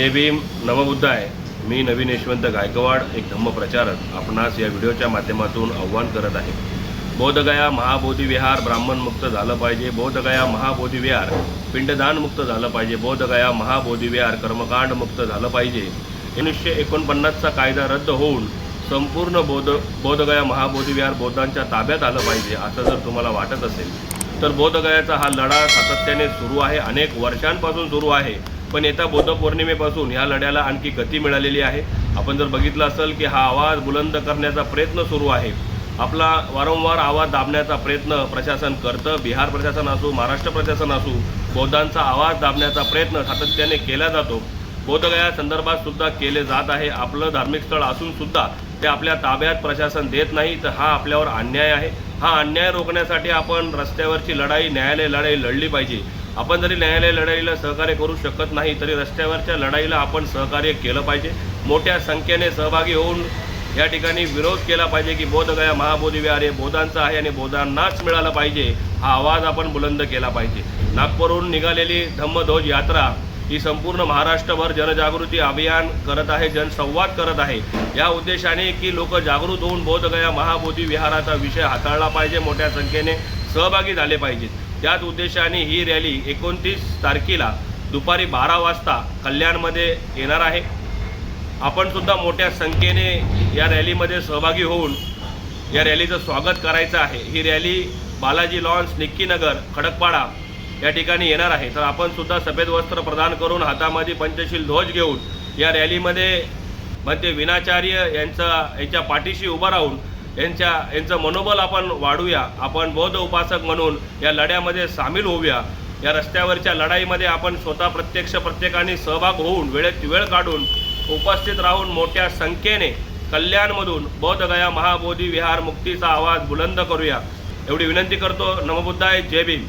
जय भीम नवबुद्ध आहे. मी नवीन यशवंत गायकवाड एक धम्म प्रचारक. आपणास या व्हिडिओच्या माध्यमातून आव्हान करत आहे. बोधगया महाबोधिविहार ब्राह्मणमुक्त झालं पाहिजे. बोधगया महाबोधिविहार पिंडदानमुक्त झालं पाहिजे. बोधगया महाबोधी विहार कर्मकांड मुक्त झालं पाहिजे. एकोणीसशे एकोणपन्नासचा कायदा रद्द होऊन संपूर्ण बोध बोधगया महाबोधिविहार बोधांच्या बौद्धांच्या ताब्यात आलं पाहिजे असं जर तुम्हाला वाटत असेल तर बोधगयाचा हा लढा सातत्याने सुरू आहे. अनेक वर्षांपासून सुरू आहे. पण येत्या बुद्ध पौर्णिमेपासून ह्या लढ्याला आणखी गती मिळालेली आहे. आपण जर बघितलं असेल की हा आवाज बुलंद करण्याचा प्रयत्न सुरू आहे. आपला वारंवार आवाज दाबण्याचा प्रयत्न प्रशासन करतं. बिहार प्रशासन असो महाराष्ट्र प्रशासन असो बौद्धांचा आवाज दाबण्याचा प्रयत्न सातत्याने केला जातो. बोधगया संदर्भात सुद्धा केले जात आहे. आपलं धार्मिक स्थळ असून सुद्धा ते आपल्या ताब्यात प्रशासन देत नाही तर हा आपल्यावर अन्याय आहे. हा अन्याय रोखण्यासाठी आपण रस्त्यावरची लढाई न्यायालय लढाई लढली पाहिजे. आपण जरी न्यायालय लढाईला सहकार्य करू शकत नाही तरी रस्त्यावरच्या लढाईला आपण सहकार्य केलं पाहिजे. मोठ्या संख्येने सहभागी होऊन या ठिकाणी विरोध केला पाहिजे की बोधगया महाबोधी विहार हे बोधांचं आहे आणि बोधांनाच मिळालं पाहिजे हा आवाज आपण बुलंद केला पाहिजे. नागपूरहून निघालेली धम्मध्वज यात्रा ही संपूर्ण महाराष्ट्रभर जनजागृती अभियान करत आहे जनसंवाद करत आहे. या उद्देशाने की लोक जागृत होऊन बोधगया महाबोधी विहाराचा विषय हाताळला पाहिजे मोठ्या संख्येने सहभागी झाले पाहिजेत. त्याच उद्देशाने ही रॅली एकोणतीस तारखेला दुपारी बारा वाजता कल्याणमध्ये येणार आहे. आपणसुद्धा मोठ्या संख्येने या रॅलीमध्ये सहभागी होऊन या रॅलीचं स्वागत करायचं आहे. ही रॅली बालाजी लॉन्स निक्कीनगर खडकपाडा या ठिकाणी येणार आहे. तर आपणसुद्धा सफेद वस्त्र प्रदान करून हातामध्ये पंचशील ध्वज घेऊन या रॅलीमध्ये म्हणजे विनाचार्य यांचा यांच्या पाठीशी उभं राहून यांच्या यांचं मनोबल आपण वाढूया. आपण बौद्ध उपासक म्हणून या लढ्यामध्ये सामील होऊया. या रस्त्यावरच्या लढाईमध्ये आपण स्वतः प्रत्यक्ष प्रत्येकाने सहभाग होऊन वेळेत वेळ काढून उपस्थित राहून मोठ्या संख्येने कल्याणमधून बौद्धगया महाबोधी विहार मुक्तीचा आवाज बुलंद करूया. एवढी विनंती करतो. नमबुद्धाय. जय भीम.